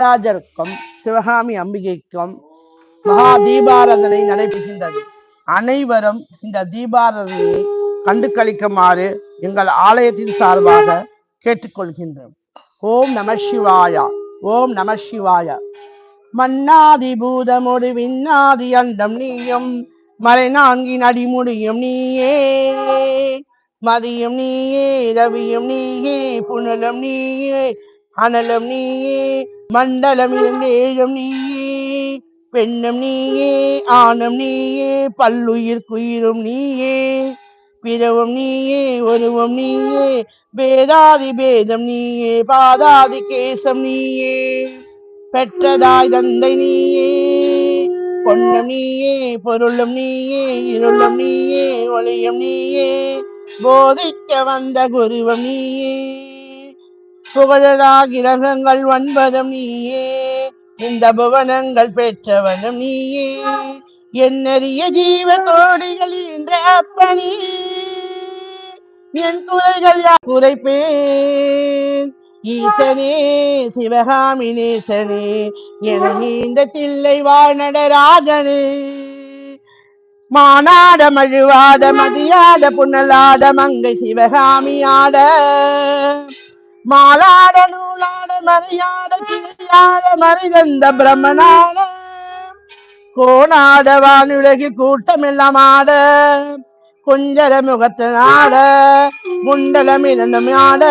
நடராஜருக்கும் சிவகாமி அம்பிகைக்கும் மகா தீபாராதனை நடைபெறுகின்றது. அனைவரும் இந்த தீபாராதனையை கண்டு கழிக்குமாறு எங்கள் ஆலயத்தின் சார்பாக கேட்டுக்கொள்கின்றோம். ஓம் நம சிவாயா ஓம் நம சிவாயா. மன்னாதி பூதமொடு விண்ணாதி அண்டம் நீயும் மறை நான்கின் அடிமுடியும் நீயே. மதியம் நீயே ரவியும் நீயே புனலும் நீயே. அனலம் நீயே மண்டலம் இரண்டேழும் நீயே பெண்ணம் நீயே ஆணம் நீயே பல்லுயிர் குயிரும் நீயே பிறவும் நீயே ஒருவும் நீயே பேதாதி பேதம் நீயே பாதாதி கேசம் நீயே பெற்றதாய் தந்தை நீயே பொன்னம் நீயே பொருளும் நீயே இருளும் நீயே ஒளியும் நீயே போதிக்க வந்த குருவம் நீயே. புகழரா கிரகங்கள் ஒன்பதும் நீயே. இந்த புவனங்கள் பெற்றவனும் நீயே. என்னறிய ஜீவ கோடிகள் என்ற அப்பணி என் குறைகள் குறைப்பேன்? ஈசனே சிவகாமி நேசனே என இந்த தில்லை வாழ்நடராஜனே மானாட மழுவாட மதியாட புன்னலாட மங்கை சிவகாமி ஆட. மாலாட நூலாட மறையாட கிளியாட மறைதந்த பிரம்மனாட. கோணாட வானுலகில் கூட்டம் எல்லாம் ஆட. குஞ்சர முகத்தனாட குண்டலம் இரண்டும் ஆட.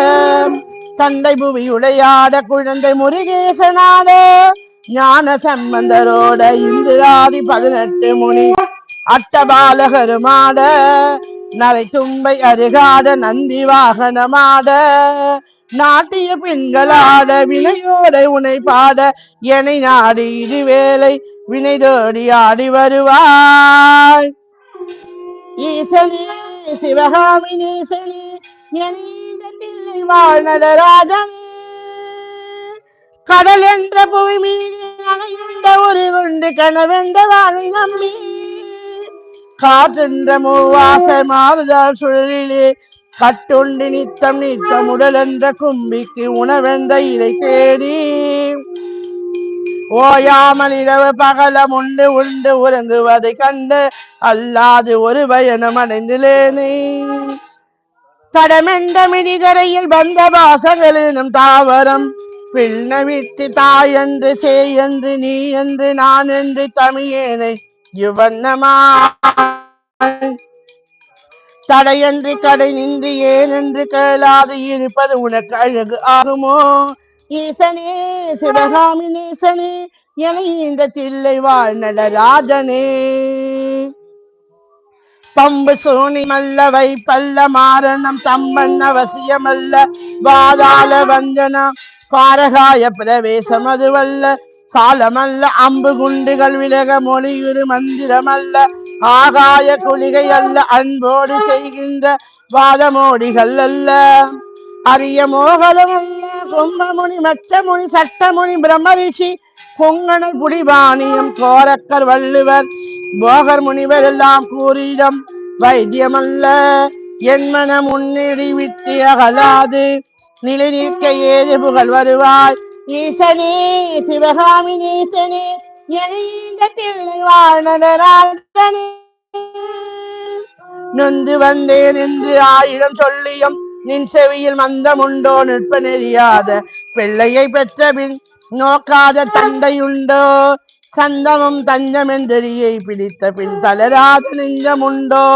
தந்தை புவி உடையாட குழந்தை முருகேசனாட. ஞான சம்பந்தரோட இந்திராதி பதினெட்டு முனி. அட்டபாலகருமாட நரை தும்பை அருகாட நந்தி வாகனமாட. நாட்டிய பெண்களாட வினையோட உனை பாத எனை நாடி இது வேலை வினை தேடி ஆடி வருவாய். ஈசனே சிவகாமி நேசனே தில்லை வாழ் நடராஜனே கடல் என்ற புவி மீது அணைந்த ஒரு உண்டு கனவென்ற வாழை நம்பி காற்றென்ற மூவாச மாறுதல் சுழலிலே கட்டுண்டு நித்தம் நித்தம் உடல் என்ற கும்பிக்கு உணவெந்த இதை தேடி. ஓயாமல் இரவு பகலம் உண்டு உண்டு உறங்குவதை கண்டு அல்லாது ஒரு பயணம் அடைந்திலேனே தடமென்ற மிடிகரையில் வந்த வாசகலினும் தாவரம் பின்ன தாய் என்று சே என்று நீ என்று நான் என்று தமிழேனை யுவன்னமா தடையன்றி கடை நின்று ஏனென்று கேளாது இருப்பது உனக்கு அழகு ஆகுமோ? ஈசனே சிவகாமி நேசனே என இந்த தில்லை வாழ்நட ராஜனே. பம்பு சோனி மல்லவை பல்ல மாரணம் தம்பன் அவசியமல்ல வாதாள வஞ்சனம் பாரகாய பிரவேசம் அதுவல்ல காலமல்ல அம்பு குண்டுகள் விலக மொழியுறு மந்திரமல்ல ஆகாய குளிகை அல்ல அன்போடு செய்கின்ற வாதமோடிகள் அல்ல. அரிய மோகலம் அல்ல. கும்பமுனி மச்சமுனி சட்டமுனி பிரம்மரிஷி பொங்கணல் புடிபாணியம் கோரக்கர் வள்ளுவர் போகர் முனிவர் எல்லாம் கூறிடம் வைத்தியமல்ல. என் மனம் முன்னேறி விட்டு அகலாது. நிலை நிற்க ஏது புகழ் வருவாய்? ஈசனே சிவகாமி நீசனே என பிள்ளை வாழ்நடராஜனே நொந்து வந்தேன் என்று ஆயிரம் சொல்லியும் நின் செவியில் மந்தம் உண்டோ? நிற்ப நெறியாத பிள்ளையை பெற்ற பின் நோக்காத தந்தை உண்டோ? சந்தமும் தஞ்சம் என்றெறியை பிடித்த பின் தளராத நெஞ்சம் உண்டோ?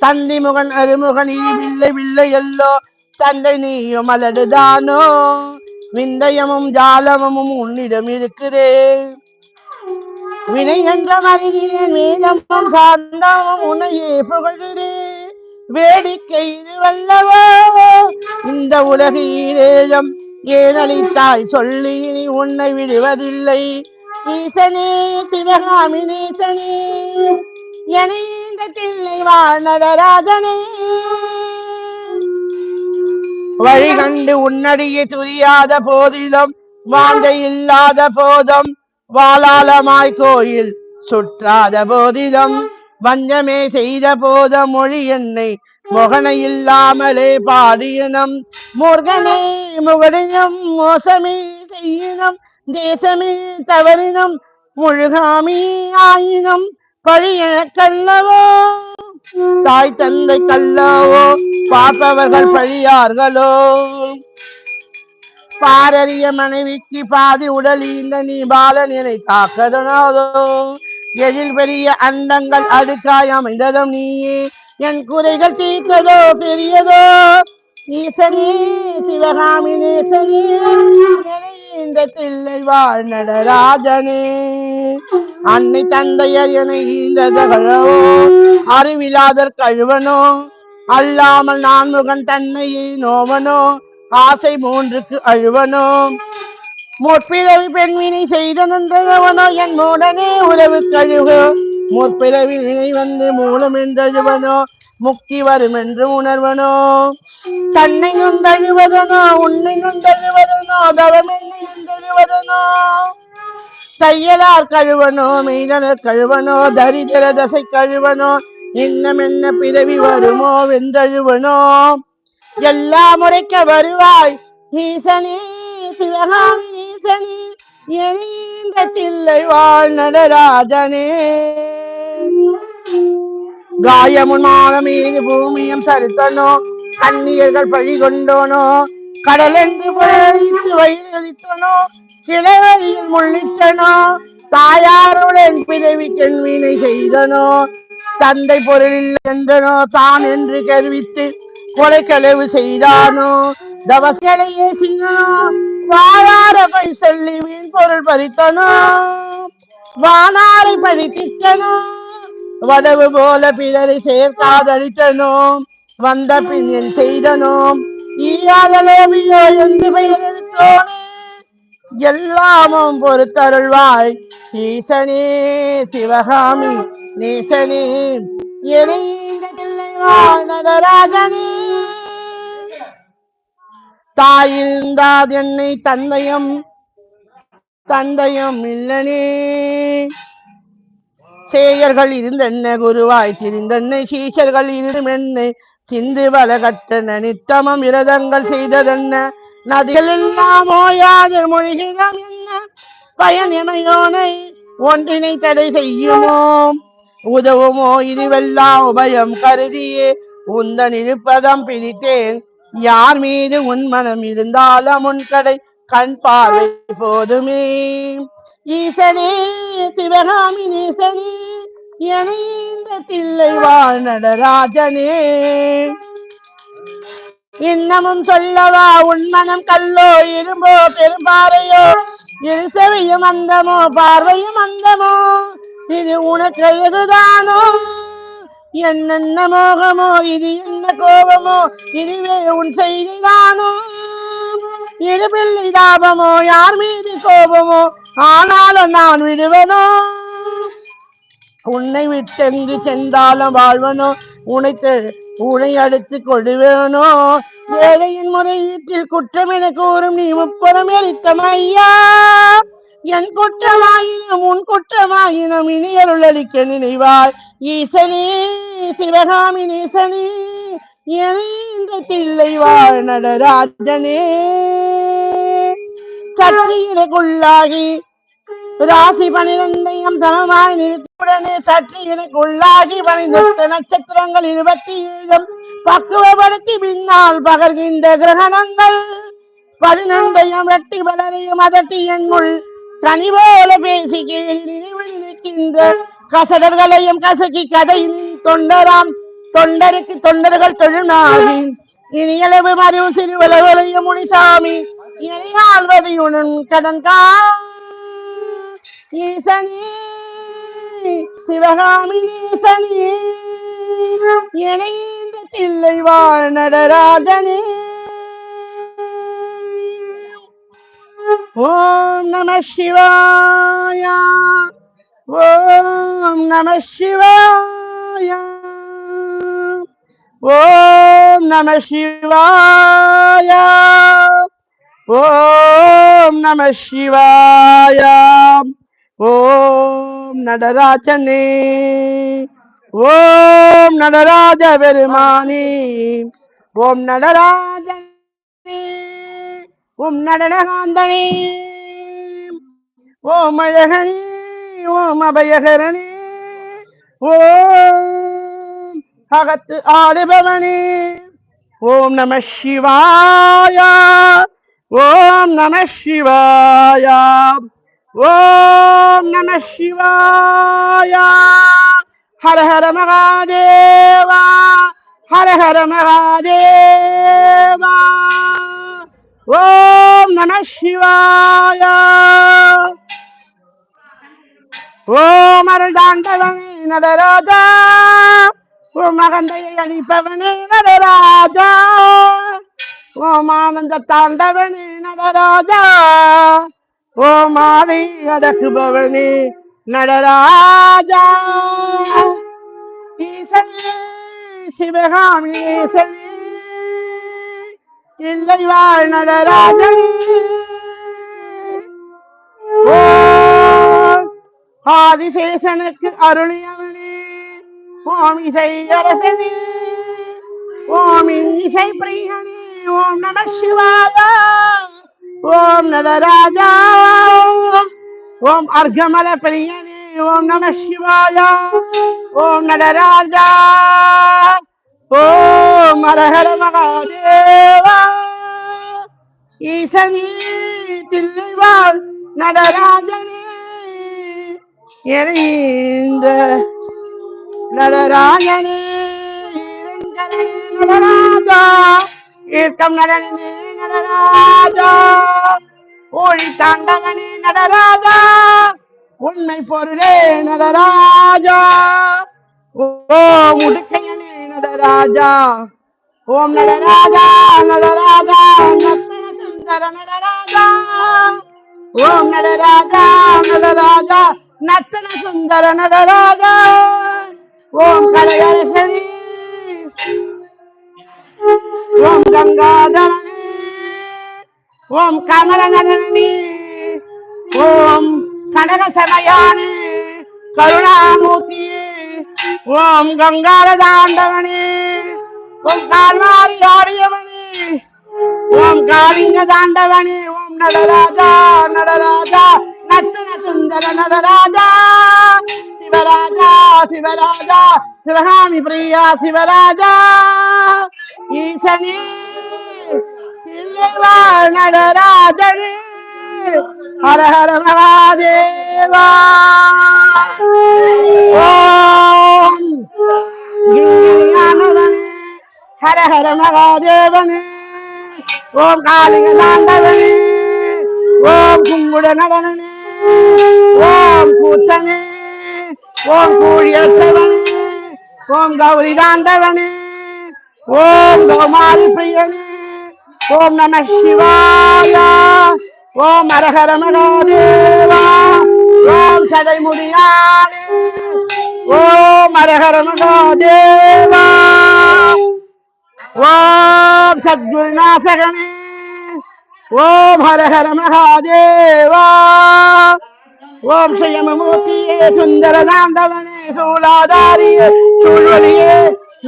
தந்தி முகன் அருமுகன் இனி பிள்ளை பிள்ளை எல்லோ தந்தை நீயும் அலடுதானோ விந்தயமும் ஜாலமும் உன்னிடம் இருக்கிறேன். வினை என்ற மறிகிறேன் வேதமும் சார்ந்தமும் உன்னையே புகழுதே வேடிக்கை இது வல்லவோ? இந்த உலகீரேயம் ஏனளித்தாய் சொல்லி நீ உன்னை விடுவதில்லை. ஈசனே திவகாமி நேசனே என தில்லை வாழ்நடராஜனே வழி கண்டு உன்னடியே துரியாத போதிலும் வாங்கை இல்லாத போதும் வாலாலமாய் கோயில் சுற்றாத போதிலும் வஞ்சமே செய்த போத மொழி என்னை மொகனை இல்லாமலே பாடியனம். முருகனே முகடினம் மோசமே செய்யினம். தேசமே தவறினம். முழுகாமி ஆயினம். பழிய கல்லவோ தாய் தந்தை கல்லவோ பார்ப்பவர்கள் பழியார்களோ? பாரறிய மனைவிக்கு பாதி உடல் இந்த நீ பாலனினை காக்கதனாதோ எதில் பெரிய அண்டங்கள் அடுக்காய் அமைந்ததும் நீயே. என் குறைகள் தீர்த்ததோ பெரியதோ? ஈசனே சிவகாமி நேசனே இந்த தில்லை வாழ் நடராஜனே. அன்னை தந்தையர் என ஈன்றதோ அறிவிலாதர் கழுவனோ? அல்லாமல் நான் முகன் தன்னையே நோவனோ? ஆசை மூன்றுக்கு அழுவனோ முற்பிறவி பெண்வினை செய்த நன்றவனோ என் மூடனே உறவு கழுகு முற்பிறவி வினை வந்து மூலம் என்றழுவனோ முக்தி வரும் என்று உணர்வனோ. தன்னை நொந்தழுவதனோ உன்னை நொந்தழுவதனோ தவம் என்னை நொந்தழுவதனோ. தையலார் கழுவனோ மெய்தனர் கழுவனோ தரிதர தசை கழுவனோ இன்னம் என்ன பிறவி வருமோ வென்றழுவனோ எல்லாம் முறைக்க வருவாய். ஈசனே சிவகாமி ஈசனே எந்த தில்லை வாழ் நடராஜனே காயமுன்மான மீது பூமியும் சரித்தனோ கண்ணீர்கள் பழி கொண்டோனோ கடல் என்று பழித்து வயிறதித்தனோ கிளவரியில் முள்ளிட்டனோ தாயாருடன் பிறவி செல்வினை செய்தனோ தந்தை பொருளில் என்றனோ தான் என்று கருவித்து கொலை செய்தானோ? தவசலை ஏசினோ வாழார பை சொல்லி மீன் பொருள் பறித்தனோ? வானாரை பழித்திட்டனோ? வடவு போல பிறரை சேர்க்காதளித்தனோ வந்த பின் என் செய்தனோ? ஈயாதலோமியோ என்று பெயர் எடுத்தோனே? எல்லாமும் பொறுத்தருள்வாய் ஈசனே சிவகாமி நேசனே எரிந்த தில்லைவாழ் நடராஜனே தாயிருந்தாது என்னை தந்தையம் தந்தையம் இல்லனே. சேயர்கள் இருந்தென்ன குருவாய் திரிந்தென்னை இருந்தும் என்னை சிந்து பல கட்டன நித்தமம் விரதங்கள் செய்ததென்ன? நதிகள் எல்லாம் ஓயாது மொழிகிறோம் என்ன? பயன் எமையோனை ஒன்றினை தடை செய்யுமோ? உதவுமோ இதுவெல்லாம் உபயம் கருதியே. உந்தன் இருப்பதம் பிடித்தேன் யார் மீது உன் மனம் இருந்தாலும் உன் கடை கண் பார்வை போதுமே. ஈசனே சிவகாமி நேசனே இணைந்த தில்லை வாழ் நடராஜனே. இன்னமும் சொல்லவா உன் மனம் கல்லோ இரும்போ பெரும்பாறையோ இருசவையும் அந்தமோ பார்வையும் அந்தமோ இது உனக்கு எதுதானோ? என்னென்ன மோகமோ இது என்ன கோபமோ இதுவே உன் செய்திதானோ இது பிள்ளை தாபமோ யார் மீது கோபமோ ஆனாலும் நான் விடுவனோ. உன்னை விட்டெங்கு சென்றாலும் வாழ்வனோ உனைத்து உனை அடுத்து கொள்வேனோ ஏழையின் முறையீட்டில் குற்றம் என கூறும் நீ முப்புறம் எரித்தம் ஐயா என் குற்றமாயினும் உன் குற்றமாயினும் இனி அருளளிக்க நினைவாய். ஈசனே சிவகாமி நேசனே என்ற தில்லை வாழ் நடராஜனே. சற்றியனுக்குள்ளாகி ராசி பனிரெண்டையும் சமமாய் நிறுத்தியுடனே சற்றியனுக்குள்ளாகி எனக்கு நட்சத்திரங்கள் இருபத்தி ஏழும் பக்குவப்படுத்தி பின்னால் பகர்கின்ற கிரகணங்கள் பதினொன்றையும் வெட்டி வளரையும் அதட்டி என்னுள் தனி போல பேசி கேள்வி நினைவில் நிற்கின்ற கசடர்களையும் கசக்கி கதையின் தொண்டராம். தொண்டருக்கு தொண்டர்கள் தொழுநாகி இனியளவு மறிவு சிறுவலவலையும் முனிசாமி. இணையாள்வது கடன் கடன்கா சிவகாமி ஈசனே. இணைந்த தில்லை வாழ் நடராஜனே. ஓம் நம சிவாயா. ஓம் நம சிவாய. ஓம் நம சிவாய. ஓம் நம சிவாய. ஓம் நடராஜனே. ஓம் நடராஜ பெருமானே. ஓம் நடராஜனே. ஓம் நடனகாந்தனே. ஓம் அழகனே. ஓம் அபயகரணி ஓம் அகத்து ஆடுபவனி ஓம் நம சிவாய ஓம் நம சிவாய ஓம் நம சிவாய ஹர ஹர மகாதேவா ஹர ஹர மகாதேவா ஓம் நம சிவாய ஓம் அருள் தாண்டவனே நடராஜா. ஓம் மகந்தையை அழிப்பவனே நடராஜா. ஓம் ஆனந்த தாண்டவனே நடராஜா. ஓம் ஆலை அடக்குபவனே நடராஜா. ஈசனே சிவகாமி ஈசனே. இல்லை வாழ் நடராஜனே. ஆதிசேஷனுக்கு அருளியவனே. ஓம் இசை அரசனே. ஓம் இசை பிரியனே. ஓம் நம சிவாய. ஓம் நடராஜா. ஓம் அர்கமல பிரியனே. ஓம் நம சிவாய. ஓம் நடராஜா. ஓம் ஹரஹர மகாதேவா. ஈசனி தில்லைவாள் நடராஜனே. என்ற நடராஜனே நடராஜா. ஈர்க்கம் நடனே நடராஜா. ஒளி தாண்டவனே நடராஜா. உண்மை பொருளே நடராஜா. ஓ முடுக்கையனே நடராஜா. ஓம் நடராஜா நடராஜா. சுந்தர நடராஜா. ஓம் நடராஜா நடராஜா. நத்தன சுந்தர நடராஜா ஓம் கலையரசரி ஓம் கங்காதரணி ஓம் கமலநரணி ஓம் கனக சமயானி கருணாமூர்த்தி ஓம் கங்கார தாண்டவனி ஓம் கால்மாரி ஆடியவனி ஓம் காளிங்க தாண்டவனி. ஓம் நடராஜா நடராஜா. நத்தன சுந்தர நடராஜா சிவராஜா சிவராஜா சிவகாமி பிரியா சிவராஜா. ஈசனி நடராஜனே ஹர ஹர மகாதேவா. ஓம் ஹர ஹர மகாதேவனே. ஓம் காளிக தாண்டவனே ஓம் குங்குட நடனே ஓம் கூத்தனே ஓம் கூழியற்றவனே ஓம் கௌரி தாண்டவனே ஓம் கௌமாரி பிரியனே ஓம் நம சிவாயா ஓம் அரஹர மகாதேவா ஓம் சதை முடியானே ஓம் அரஹர மகாதேவா ஓம் சத்குருநாசகனே ஓம் ஹரஹர மகாதேவா ஓம் ஸ்ரீயமூர்த்தியே சுந்தர தாண்டவனே சூலாதாரியே சூழ்வலியே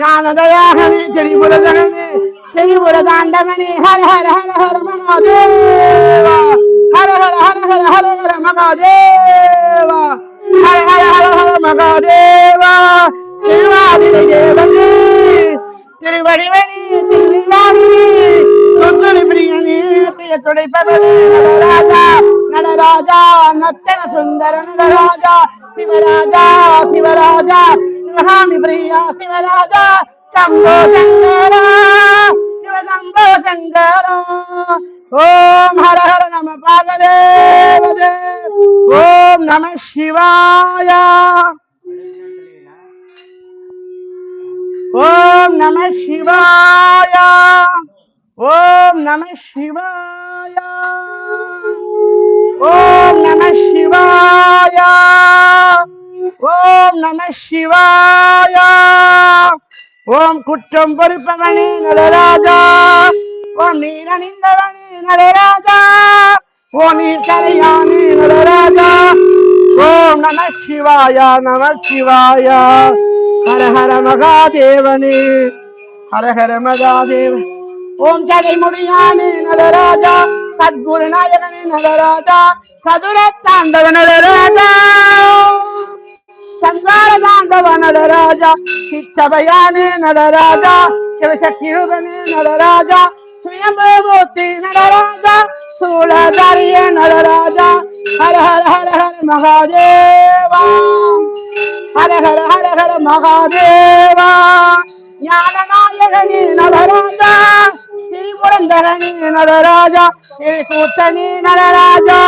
ஞானதயாகனே திரிபுரதகனே திரிபுர தாண்டவனே ஹர ஹர ஹர ஹர மகாதேவா ஹர ஹர ஹர ஹர ஹர ஹர மகாதேவா ஹர ஹர ஹர ஹர மகாதேவா திருவாதிரை தேவனே திருவடிவனி தில்லிவா துடைப்பவனே நடராஜா நடராஜா நத்தன சுந்தர நடராஜா சிவராஜா சிவராஜா சிவகாமி பிரியா சிவராஜா சம்போ சங்கரா சிவசம்போ சங்கரா. ஓம் ஹர ஹர நம பாகதேவதே ஓம் நம சிவாயா. ஓம் நம சிவாய. ஓம் நம சிவாய. ஓம் நம சிவாயா. ஓம் நம சிவாயா. ஓம் குற்றம் பொறுப்பவனே நலராஜா ஓம் நீரணிந்தவனே நலராஜா ஓம் நீர் தலையானே நலராஜா ஓம் நம சிவாயா நம சிவாயா. ஹர ஹர மகாதேவனே ஹர ஹர மகாதேவ. ஓம் தலைமுடியானே நலராஜா சத்குருநாயகனே நடராஜா சதுர தாண்டவ நடராஜா சங்கார தாண்டவ நடராஜா சிச்சபயானே நடராஜா சிவசக்தி ரூபனே நடராஜா சுயம்பூர்த்தி நடராஜா சூலதாரிய நடராஜா ஹர ஹர ஹர ஹர மகாதேவா ஹர ஹர ஹர ஹர மகாதேவா ஞான நாயகனே நடராஜா திரிபுரந்தரனே நடராஜா திரிகூத்தனே நடராஜா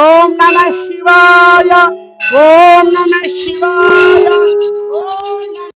ஓம் நம சிவாய ஓம் நம சிவாய ஓம்